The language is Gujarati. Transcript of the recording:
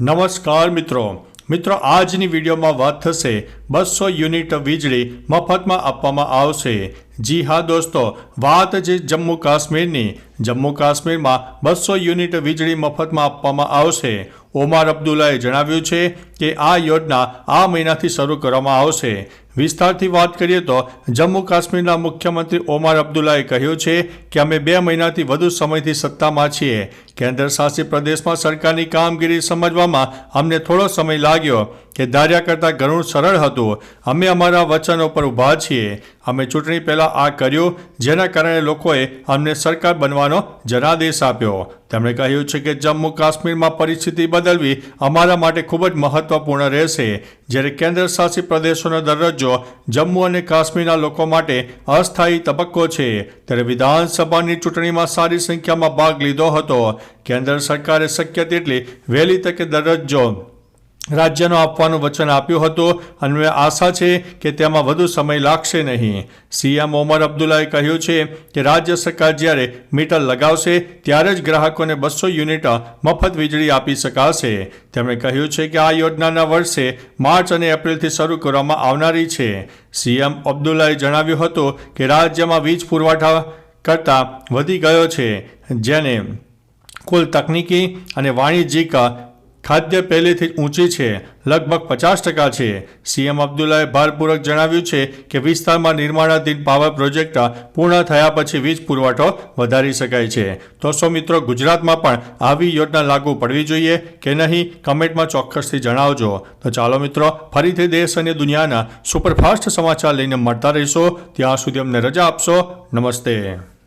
નમસ્કાર મિત્રો. મિત્રો આજની વિડીયોમાં વાત થશે બસો યુનિટ વીજળી મફતમાં આપવામાં આવશે. જી હા દોસ્તો, વાત જે જમ્મુ કાશ્મીરની, જમ્મુ કાશ્મીરમાં બસો યુનિટ વીજળી મફતમાં આપવામાં આવશે. ઓમાર અબ્દુલ્લાએ જણાવ્યું છે કે આ યોજના આ મહિનાથી શરૂ કરવામાં આવશે. વિસ્તારથી વાત કરીએ તો, જમ્મુ કાશ્મીરના મુખ્યમંત્રી ઓમાર અબ્દુલ્લાએ કહ્યું છે કે અમે બે મહિનાથી વધુ સમયથી સત્તામાં છીએ. કેન્દ્ર શાસિત પ્રદેશમાં સરકારની કામગીરી સમજવામાં અમને થોડો સમય લાગ્યો. કે ધાર્યા કરતાં ઘણું સરળ હતું. અમે અમારા વચનો પર ઊભા છીએ. અમે ચૂંટણી પહેલાં આ કર્યું, જેના કારણે લોકોએ અમને સરકાર બનવાનો જનાદેશ આપ્યો. તેમણે કહ્યું છે કે જમ્મુ કાશ્મીરમાં પરિસ્થિતિ બદલવી અમારા માટે ખૂબ જ મહત્વપૂર્ણ રહેશે. જ્યારે કેન્દ્ર શાસિત પ્રદેશોનો દરજ્જો જમ્મુ અને કાશ્મીરના લોકો માટે અસ્થાયી તબક્કો છે, ત્યારે વિધાનસભાની ચૂંટણીમાં સારી સંખ્યામાં ભાગ લીધો હતો. કેન્દ્ર સરકારે શક્ય તેટલી વહેલી તકે દરજ્જો રાજ્યનો આપવાનું વચન આપ્યું હતું. અને આશા છે કે તેમાં વધુ સમય લાગશે નહીં. સીએમ ઓમર અબ્દુલ્લાએ કહ્યું છે કે રાજ્ય સરકાર જ્યારે મીટર લગાવશે, ત્યારે જ ગ્રાહકોને બસો યુનિટ મફત વીજળી આપી શકાશે. તેમણે કહ્યું છે કે આ યોજનાના વર્ષે માર્ચ અને એપ્રિલથી શરૂ કરવામાં આવનારી છે. સીએમ અબ્દુલ્લાએ જણાવ્યું હતું કે રાજ્યમાં વીજ પુરવઠા કરતાં વધી ગયો છે, જેને કુલ તકનીકી અને વાણિજ્યિક ખાદ્ય પહેલેથી જ ઊંચી છે, લગભગ પચાસ ટકા છે. સીએમ અબ્દુલ્લાએ ભારપૂર્વક જણાવ્યું છે કે વિસ્તારમાં નિર્માણાધીન પાવર પ્રોજેક્ટ પૂર્ણ થયા પછી વીજ પુરવઠો વધારી શકાય છે. તો સો મિત્રો ગુજરાતમાં પણ આવી યોજના લાગુ પડવી જોઈએ કે નહીં? કમેન્ટમાં ચોક્કસથી જણાવજો. તો ચાલો મિત્રો, ફરીથી દેશ અને દુનિયાના સુપરફાસ્ટ સમાચાર લઈને મળતા રહીશો. ત્યાં સુધી અમને રજા આપશો. નમસ્તે.